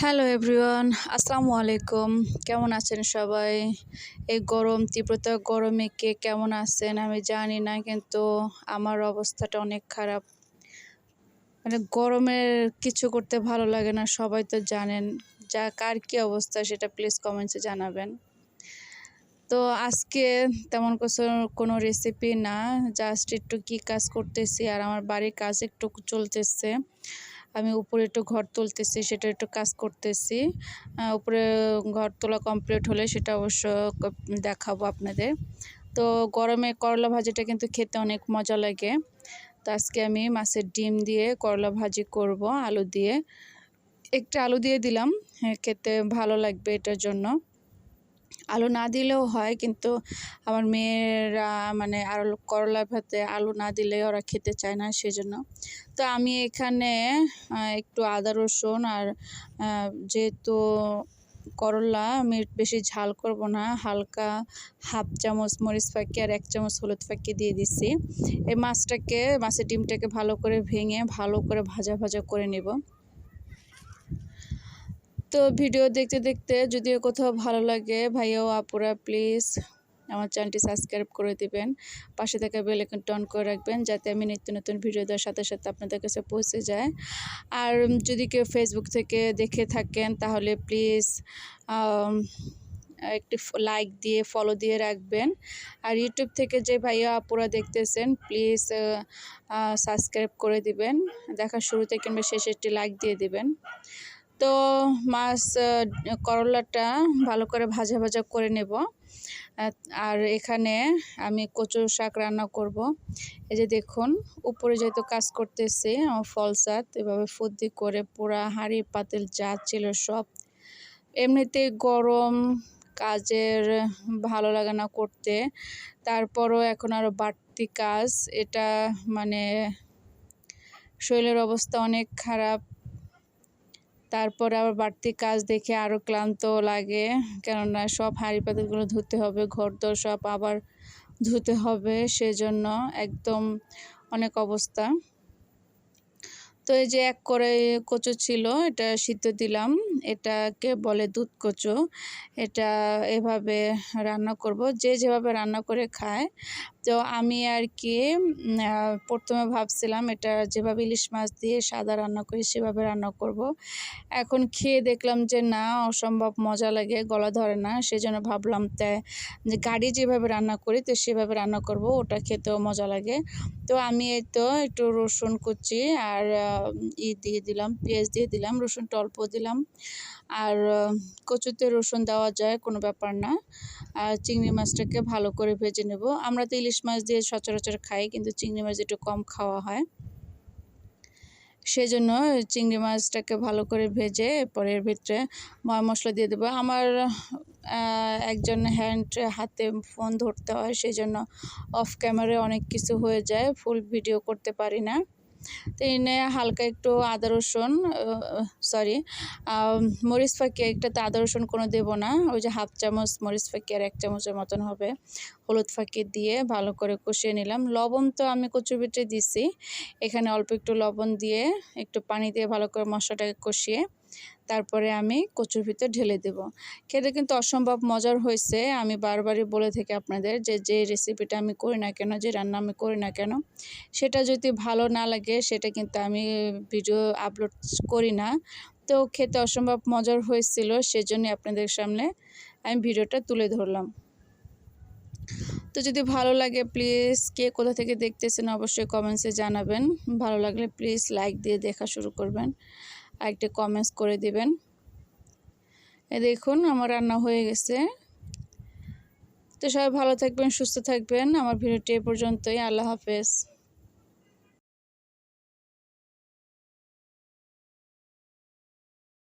Hello everyone আসসালামু আলাইকুম কেমন আছেন সবাই? এই গরম, তীব্রতা গরমে কে কেমন আছেন? আমি জানি না, কিন্তু আমার অবস্থাটা অনেক খারাপ। মানে গরমের কিছু করতে ভালো লাগে না, সবাই তো জানেন। যা, কার কী অবস্থা সেটা প্লিজ কমেন্টসে জানাবেন। তো আজকে তেমন কিছু, কোনো রেসিপি না জাস্ট একটু কী কাজ করতেছি, আর আমার বাড়ির কাজ একটু চলতেছে। আমি উপরে একটু ঘর তুলতেছি সেটা একটু কাজ করতেছি। উপরে ঘর তোলা কমপ্লিট হলে সেটা অবশ্য দেখাবো আপনাদের। তো গরমে করলা ভাজিটা কিন্তু খেতে অনেক মজা লাগে। তো আজকে আমি মাছের ডিম দিয়ে করলা ভাজি করব আলু দিয়ে। একটা আলু দিয়ে দিলাম হ্যাঁ, খেতে ভালো লাগবে এটার জন্য। আলু না দিলেও হয়, কিন্তু আমার মেয়েরা মানে আর করলা ভাতে আলু না দিলে ওরা খেতে চায় না সেজন্য। তো আমি এখানে একটু আদা, রসুন আর যেহেতু করলা আমি বেশি ঝাল করব না, হালকা হাফ চামচ মরিচ ফাঁকি আর এক চামচ হলুদ ফাঁকি দিয়ে দিচ্ছি এই মাছটাকে, মাছের ডিমটাকে ভালো করে ভেঙে ভালো করে ভাজা ভাজা করে নেব। তো ভিডিও দেখতে দেখতে যদি কোথাও ভালো লাগে, ভাইয়া ও আপুরা প্লিজ আমার চ্যানেলটি সাবস্ক্রাইব করে দিবেন। পাশে থাকা বেল আইকন টন করে রাখবেন যাতে আমি নিত্য নতুন ভিডিও দেওয়ার সাথে সাথে আপনাদের কাছে পৌঁছে যায়। আর যদি কেউ ফেসবুক থেকে দেখে থাকেন তাহলে প্লিজ একটি লাইক দিয়ে ফলো দিয়ে রাখবেন। আর ইউটিউব থেকে যে ভাইয়া আপুরা দেখতেছেন প্লিজ সাবস্ক্রাইব করে দিবেন। দেখার শুরুতে কিংবা শেষে একটি লাইক দিয়ে দিবেন। তো মাছ করলাটা ভালো করে ভাজা ভাজা করে নেব। আর এখানে আমি কচু শাক রান্না করব। এই যে দেখুন, উপরে যেহেতু কাজ করতেছি, আমার ফলসাত এভাবে ফুদ্দি করে পুরা হাঁড়ি, পাতিল, যা ছিল সব। এমনিতে গরম, কাজের ভালো লাগে না করতে। তারপরও এখন আরও বাড়তি কাজ, এটা মানে শরীরের অবস্থা অনেক খারাপ। তারপরে আবার বাড়তি কাজ দেখে আরও ক্লান্ত লাগে। কেননা সব হাঁড়ি পাতিলগুলো ধুতে হবে ঘর দর সব আবার ধুতে হবে, সেজন্য একদম অনেক অবস্থা। তো এই যে এক করে কচু ছিল, এটা সিদ্ধ দিলাম। এটাকে বলে দুধ কচু। এটা এভাবে রান্না করব। যে যেভাবে রান্না করে খায়। তো আমি আর কি প্রথমে ভাবছিলাম এটা যেভাবে ইলিশ মাছ দিয়ে সাদা রান্না করি, সেভাবে রান্না করব। এখন খেয়ে দেখলাম যে না, অসম্ভব মজা লাগে, গলা ধরে না। সেজন্য ভাবলাম তাই যে গাড়ি যেভাবে রান্না করি, তো সেভাবে রান্না করব, ওটা খেতেও মজা লাগে। তো আমি এই তো একটু রসুন কুচি আর ই দিয়ে দিলাম, পেঁয়াজ দিয়ে দিলাম রসুনটা অল্প দিলাম। আর কচুতে রসুন দেওয়া যায়, কোনো ব্যাপার না। আর চিংড়ি মাছটাকে ভালো করে ভেজে নেব। আমরা তো ইলিশ মাছ দিয়ে সচরাচর খাই, কিন্তু চিংড়ি মাছ একটু কম খাওয়া হয়। সেজন্য চিংড়ি মাছটাকে ভালো করে ভেজে পরে এর ভিতরে ময় মশলা দিয়ে দেবো। আমার একজন হ্যান্ড হাতে ফোন ধরতে হয় সেই জন্য অফ ক্যামেরায় অনেক কিছু হয়ে যায় ফুল ভিডিও করতে পারি না। তো এনে হালকা একটু আদা রসুন সরি মরিচ ফাঁকি একটাতে আদা রসুন কোনো দেবো না, ওই যে হাফ চামচ মরিচ ফাঁকিয়ার এক চামচের মতন হবে, হলুদ ফাঁকি দিয়ে ভালো করে কষিয়ে নিলাম। লবণ তো আমি কচু বিটে দিছি, এখানে অল্প একটু লবণ দিয়ে একটু পানি দিয়ে ভালো করে মশলাটাকে কষিয়ে তারপরে আমি কচুর ভিতর ঢেলে দেব। খেতে কিন্তু অসম্ভব মজার হয়েছে। আমি বারবারই বলে থাকি আপনাদের যে যে রেসিপিটা আমি করি না কেন, যে রান্না আমি করি না কেন, সেটা যদি ভালো না লাগে, সেটা কিন্তু আমি ভিডিও আপলোড করি না। তো খেতে অসম্ভব মজার হয়েছিল সেজন্য আপনাদের সামনে আমি ভিডিওটা তুলে ধরলাম। তো যদি ভালো লাগে প্লিজ কে কোথা থেকে দেখতেছেন অবশ্যই কমেন্টসে জানাবেন। ভালো লাগলে প্লিজ লাইক দিয়ে দেখা শুরু করবেন। আর একটা কমেন্টস করে দিবেন। এ দেখুন, আমার রান্না হয়ে গেছে। তো সবাই ভালো থাকবেন, সুস্থ থাকবেন। আমার ভিডিওটি এ পর্যন্তই। আল্লাহ হাফেজ।